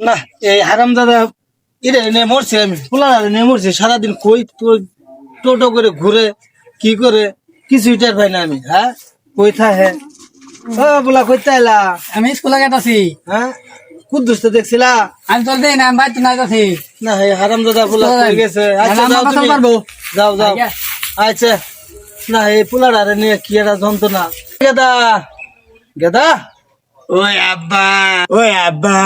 না এই হারাম দাদা এটা নিয়ে মরছি আমি। পোলা দাদা নিয়ে মরছি সারাদিন কই টোটো করে ঘুরে কি করে কিছুই টের পাই না আমি হ্যাঁ? কই থাকে? ও বলা কই তাইলা? আমি স্কুলে গেছি হ্যাঁ? কুদ্দুস তো দেখছিলা? আমি চল দেই না বাইতে না যাচ্ছি না এই হারাম দাদা পোলা কই গেছে? আচ্ছা যাও তুমি। যাও যাও। আচ্ছা না এই পোলাডারে নিয়ে কি একটা যন্ত্রণা। গেদা! গেদা! ওই আব্বা ওই আব্বা।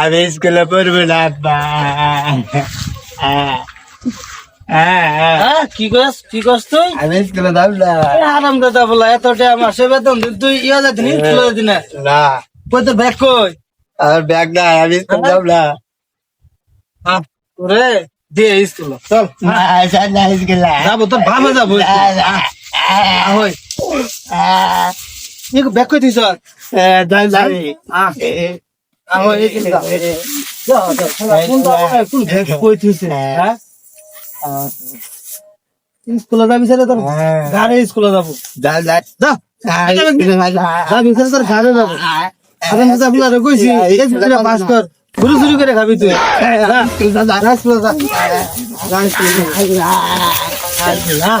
আমি স্কুলে পড়ব না আব্বা। হ্যাঁ কি কস কি কস তুই? আমি স্কুলে যাব না। এ হারাম দাদা বলা এত টাইম আসে বেতন তুই ইয়া যাতি নি তুলে যাতি না। না। কই তোর ব্যাগ কই? আমার ব্যাগ না আমি স্কুলে যাব না। ওরে দিয়ে স্কুল চল। আচ্ছা না স্কুলে। যাব তোর ভাবে যাব 이거 몇 개도 있어. 에, 날, 날. 아, 에, 아, 어, 예, যাবি ছেলে তোর? গাড়ি স্কুলে যাব। যা। যা যা যাবি ছেলে তোর গাড়ি যাব। আমি তো আপনার কইছি পাস কর। ঘুরে ঘুরে করে খাবি তুই। যা। যা স্কুলে যা। যা স্কুলে যা।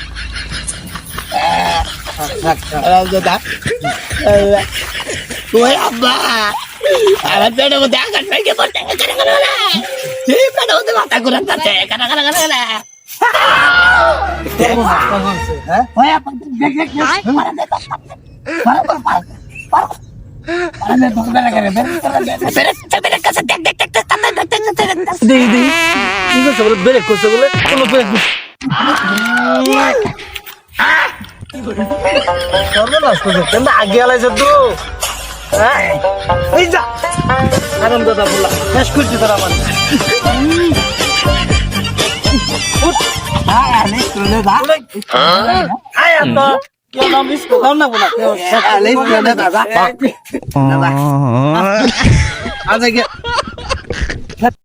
দাদা ওই আব্বা আমার পেটের মধ্যে আঘাত ভেঙে পড়তে পেটের মধ্যে মাথা ঘুরান তাতে কানা কানা কানা কানা দেখ দেখ দেখ সর্বনাশ করছে কেন আগে আলাইছে তো হ্যাঁ এই যা আনন্দ দাদা বললা শেষ করছি তোর আমার আমি